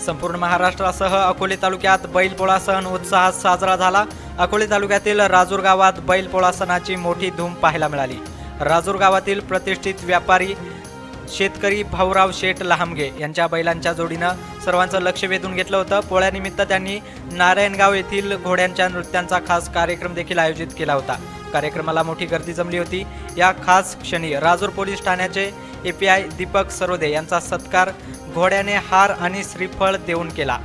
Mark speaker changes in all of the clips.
Speaker 1: संपूर्ण महाराष्ट्रासह अकोले तालुक्यात बैलपोळा सण उत्साहात साजरा झाला. अकोले तालुक्यातील राजूर गावात बैलपोळा सणाची मोठी धूम पाहायला मिळाली. राजूर गावातील प्रतिष्ठित व्यापारी शेतकरी भाऊराव शेठ लहामगे यांच्या बैलांच्या जोडीनं सर्वांचं लक्ष वेधून घेतलं होतं. पोळ्यानिमित्त त्यांनी नारायणगाव येथील घोड्यांच्या नृत्यांचा खास कार्यक्रम देखील आयोजित केला होता. कार्यक्रमाला मोठी गर्दी जमली होती. या खास क्षणी राजूर पोलीस ठाण्याचे एपीआय दीपक सरोदे यांचा सत्कार घोड्याने हार आणि श्रीफळ देऊन केला.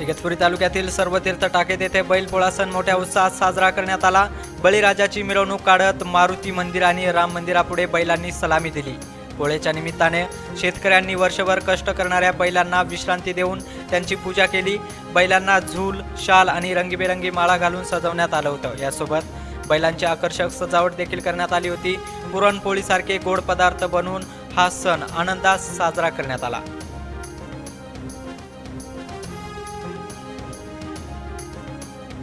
Speaker 1: इगतपुरी तालुक्यातील सर्व तीर्थ टाकेत येथे बैलपोळा सण मोठ्या उत्साहात साजरा करण्यात आला. बळीराजाची मिरवणूक काढत मारुती मंदिर आणि राम मंदिरापुढे बैलांनी सलामी दिली. पोळेच्या निमित्ताने शेतकऱ्यांनी वर्षभर कष्ट करणाऱ्या बैलांना विश्रांती देऊन त्यांची पूजा केली. बैलांना झूल शाल आणि रंगीबेरंगी माळा घालून सजवण्यात आलं होतं. यासोबत बैलांची आकर्षक सजावट देखील करण्यात आली होती. पुरणपोळीसारखे गोड पदार्थ बनवून हा सण आनंदात साजरा करण्यात आला.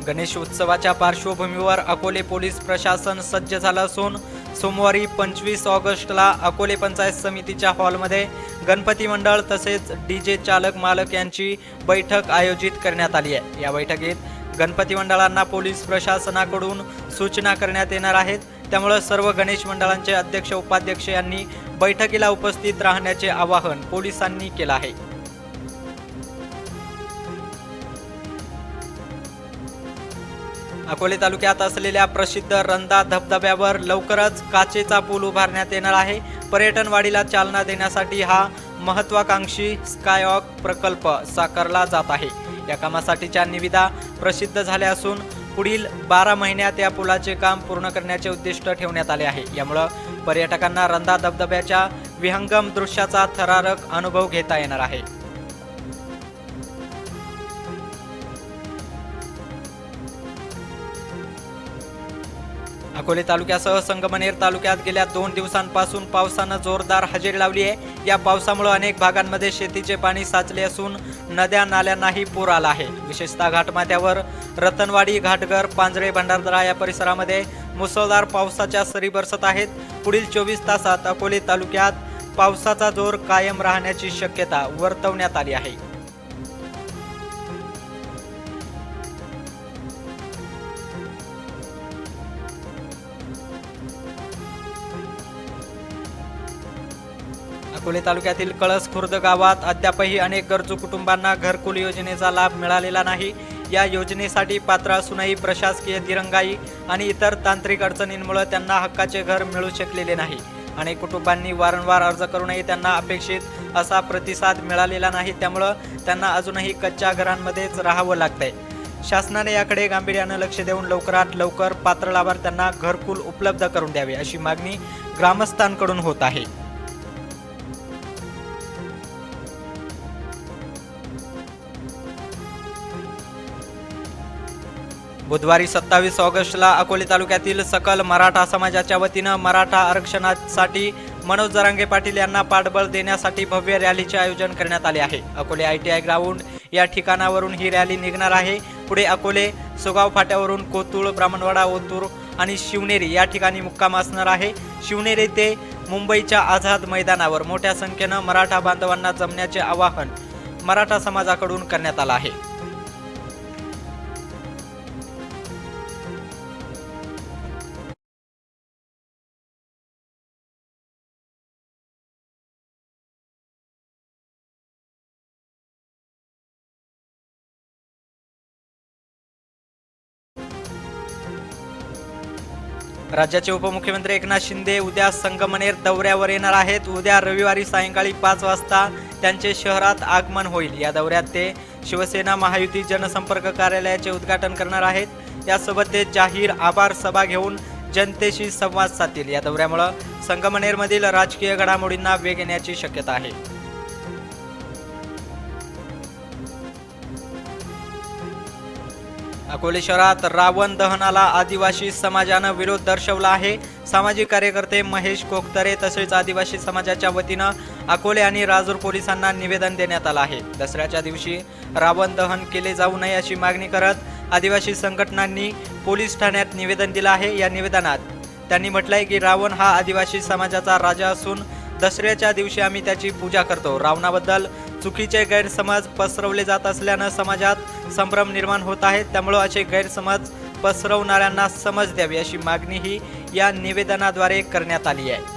Speaker 1: गणेश उत्सवाच्या पार्श्वभूमीवर अकोले पोलीस प्रशासन सज्ज झालं असून सोमवारी पंचवीस ऑगस्टला अकोले पंचायत समितीच्या हॉलमध्ये गणपती मंडळ तसेच डी जे चालक मालक यांची बैठक आयोजित करण्यात आली आहे. या बैठकीत गणपती मंडळांना पोलीस प्रशासनाकडून सूचना करण्यात येणार आहेत. त्यामुळे सर्व गणेश मंडळांचे अध्यक्ष उपाध्यक्ष यांनी बैठकीला उपस्थित राहण्याचे आवाहन पोलिसांनी केलं आहे. अकोले तालुक्यात असलेल्या प्रसिद्ध रंदा धबधब्यावर लवकरच काचेचा पूल उभारण्यात येणार आहे. पर्यटन वाढीला चालना देण्यासाठी हा महत्वाकांक्षी स्कायवॉक प्रकल्प साकारला जात आहे. या कामासाठीच्या निविदा प्रसिद्ध झाल्या असून पुढील बारा महिन्यात या पुलाचे काम पूर्ण करण्याचे उद्दिष्ट ठेवण्यात आले आहे. यामुळं पर्यटकांना रंदा धबधब्याच्या विहंगम दृश्याचा थरारक अनुभव घेता येणार आहे. अकोले तालुक्यासह संगमनेर तालुक्यात गेल्या दोन दिवसांपासून पावसानं जोरदार हजेरी लावली आहे. या पावसामुळे अनेक भागांमध्ये शेतीचे पाणी साचले असून नद्या नाल्यांनाही पूर आला आहे. विशेषतः घाटमाथ्यावर रतनवाडी घाटघर पांजरे भंडारदरा या परिसरामध्ये मुसळधार पावसाच्या सरी बरसत आहेत. पुढील चोवीस तासात अकोले तालुक्यात पावसाचा जोर कायम राहण्याची शक्यता वर्तवण्यात आली आहे. अकोले तालुक्यातील कळस खुर्द गावात अद्यापही अनेक गरजू कुटुंबांना घरकुल योजनेचा लाभ मिळालेला नाही. या योजनेसाठी पात्र असूनही प्रशासकीय दिरंगाई आणि इतर तांत्रिक अडचणींमुळे त्यांना हक्काचे घर मिळू शकलेले नाही. अनेक कुटुंबांनी वारंवार अर्ज करूनही त्यांना अपेक्षित असा प्रतिसाद मिळालेला नाही त्यामुळं त्यांना अजूनही कच्च्या घरांमध्येच राहावं लागतंय. शासनाने याकडे गांभीर्यानं लक्ष देऊन लवकरात लवकर पात्र लाभार्थ्यांना घरकुल उपलब्ध करून द्यावे अशी मागणी ग्रामस्थांकडून होत आहे. बुधवारी सत्तावीस ऑगस्टला अकोले तालुक्यातील सकल मराठा समाजाच्या वतीनं मराठा आरक्षणासाठी मनोज जरांगे पाटील यांना पाठबळ देण्यासाठी भव्य रॅलीचे आयोजन करण्यात आले आहे. Akole I T I ground या ठिकाणावरून ही रॅली निघणार आहे. पुढे अकोले सुगाव फाट्यावरून कोतुळ ब्राह्मणवाडा ओतूर आणि शिवनेरी या ठिकाणी मुक्काम असणार आहे. शिवनेरी ते मुंबईच्या आझाद मैदानावर मोठ्या संख्येनं मराठा बांधवांना जमण्याचे आवाहन मराठा समाजाकडून करण्यात आलं आहे. राज्याचे उपमुख्यमंत्री एकनाथ शिंदे उद्या संगमनेर दौऱ्यावर येणार आहेत. उद्या रविवारी सायंकाळी पाच वाजता त्यांचे शहरात आगमन होईल. या दौऱ्यात ते शिवसेना महायुती जनसंपर्क कार्यालयाचे उद्घाटन करणार आहेत. यासोबत ते जाहीर आभार सभा घेऊन जनतेशी संवाद साधतील. या दौऱ्यामुळं संगमनेरमधील राजकीय घडामोडींना वेग येण्याची शक्यता आहे. अकोले शहरात रावण दहनाला आदिवासी समाजानं विरोध दर्शवला आहे. सामाजिक कार्यकर्ते महेश कोकतरे तसेच आदिवासी समाजाच्या वतीनं अकोले आणि राजूर पोलिसांना निवेदन देण्यात आलं आहे. दसऱ्याच्या दिवशी रावण दहन केले जाऊ नये अशी मागणी करत आदिवासी संघटनांनी पोलीस ठाण्यात निवेदन दिलं आहे. या निवेदनात त्यांनी म्हटलंय की रावण हा आदिवासी समाजाचा राजा असून दसऱ्याच्या दिवशी आम्ही त्याची पूजा करतो. रावणाबद्दल चुकीचे गैरसमज पसरवले जात असल्यानं समाजात संभ्रम निर्माण होत आहे. त्यामुळं असे गैरसमज पसरवणाऱ्यांना समज द्यावी अशी मागणीही या निवेदनाद्वारे करण्यात आली आहे.